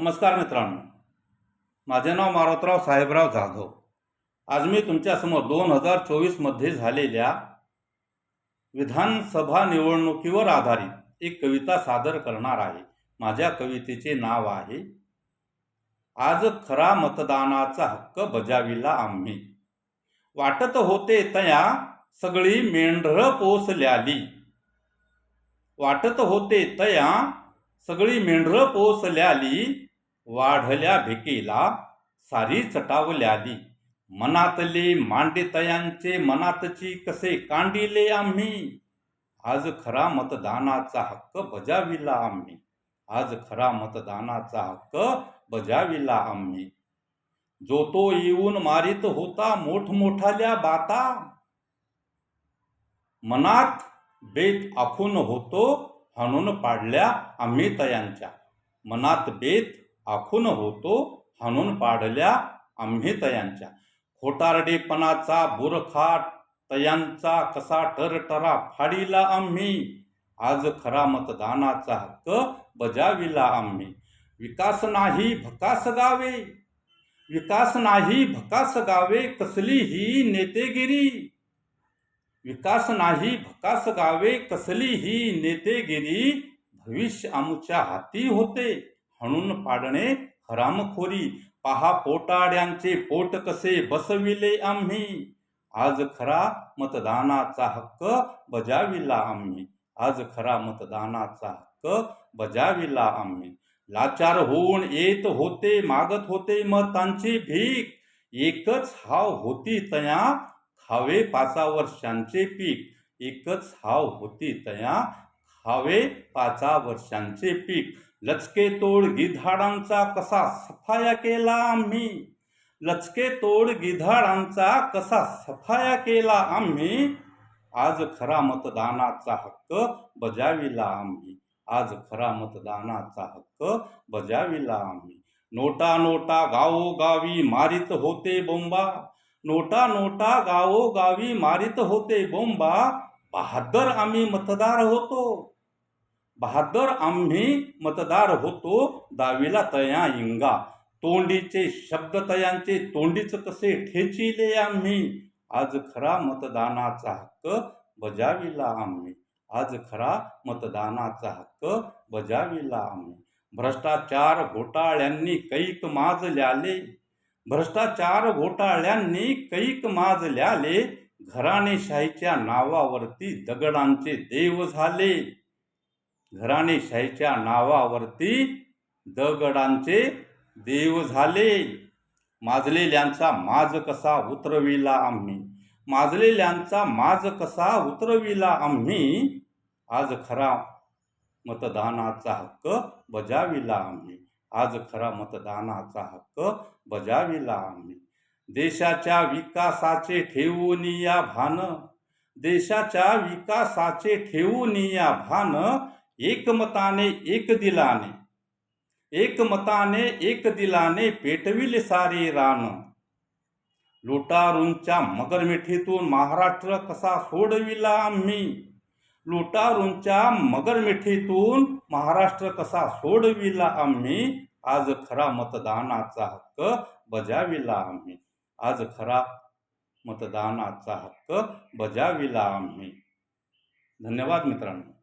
नमस्कार मित्रांनो. माझे नाव मारुतराव साहेबराव जाधव. आज मी तुमच्यासमोर दोन हजार चोवीसमध्ये झालेल्या विधानसभा निवडणुकीवर आधारित एक कविता सादर करणार आहे. माझ्या कवितेचे नाव आहे आज खरा मतदानाचा हक्क बजाविला आम्ही. वाटत होते तया सगळी मेंढरं पोसल्याली. वाटत होते तया सगळी मेंढरं पोसल्याली. वाढल्या भिकेला सारी चटावल्याली. मनातले मांडेतयांचे मनातची कसे कांडिले आम्ही? आज खरा मतदानाचा हक्क बजाविला आम्ही. आज खरा मतदानाचा हक्क बजाविला आम्ही. जो तो येऊन मारित होता मोठमोठाल्या बाता. मनात बेत आखून होतो हाणून पाडल्या आम्ही तयांच्या. मनात बेत आखून होतो हाणून पाडल्या आम्ही तयांच्या खोटारडेपणाचा बुरखा तयांचा कसा टरटरा फाडीला आम्ही. आज खरा मतदानाचा हक्क बजाविला आम्ही. विकास नाही भकास गावे. विकास नाही भकास गावे कसली ही नेतेगिरी. विकास नाही भकास गावे कसली ही नेतेगिरी. भविष्य आमच्या हाती होते. हणून पाडणे हरामखोरी. पहा पोटाड्यांचे पोट कसे बसविले आम्ही. आज खरा मतदानाचा हक्क बजाविला आम्ही. आज खरा मतदानाचा हक्क बजाविला आम्ही. लाचार होऊन येत होते मागत होते मतांची भीक. एकच हाव होती तया खावे पाचा वर्षांचे पीक. एकच हाव होती तया खावे पाचा वर्षांचे पीक. लचके तोड गिधाडांचा कसा सफाया केला आम्ही? लचके तोड गिधाडांचा कसा सफाया केला आम्ही? आज खरा मतदानाचा हक्क बजाविला आम्ही. आज खरा मतदानाचा हक्क बजाविला आम्ही. नोटा नोटा गावोगावी मारित होते बोंबा. नोटा नोटा गावोगावी मारित होते बोंबा. बहादर आम्ही मतदार होतो. बहादर आम्ही मतदार होतो दावीला तया इंगा. तोंडीचे शब्द तयांचे तोंडीच कसे ठेचिले आम्ही? आज खरा मतदानाचा हक्क बजाविला आम्ही. आज खरा मतदानाचा हक्क बजाविला आम्ही. भ्रष्टाचार घोटाळ्यांनी कैक माजल्याले. भ्रष्टाचार घोटाळ्यांनी कैक माजल्याले. घराणेशाहीच्या नावावरती दगडांचे देव झाले. घराणेशाहीच्या नावावरती दगडांचे देव झाले. माजलेल्यांचा माज कसा उतरविला आम्ही? माजलेल्यांचा माज कसा उतरविला आम्ही? आज खरा मतदानाचा हक्क बजाविला आम्ही. आज खरा मतदानाचा हक्क बजाविला आम्ही. देशाच्या विकासाचे ठेवून या भान. देशाच्या विकासाचे ठेवून या भान. एकमताने एक दिलाने एकमताने एक दिलाने पेटविले सारे रान. लुटारूंच्या मगरमिठीतून महाराष्ट्र कसा सोडविला आम्ही? लुटारूंच्या मगरमिठीतून महाराष्ट्र कसा सोडविला आम्ही? आज खरा मतदानाचा हक्क बजाविला आम्ही. आज खरा मतदानाचा हक्क बजाविला आम्ही. धन्यवाद मित्रांनो.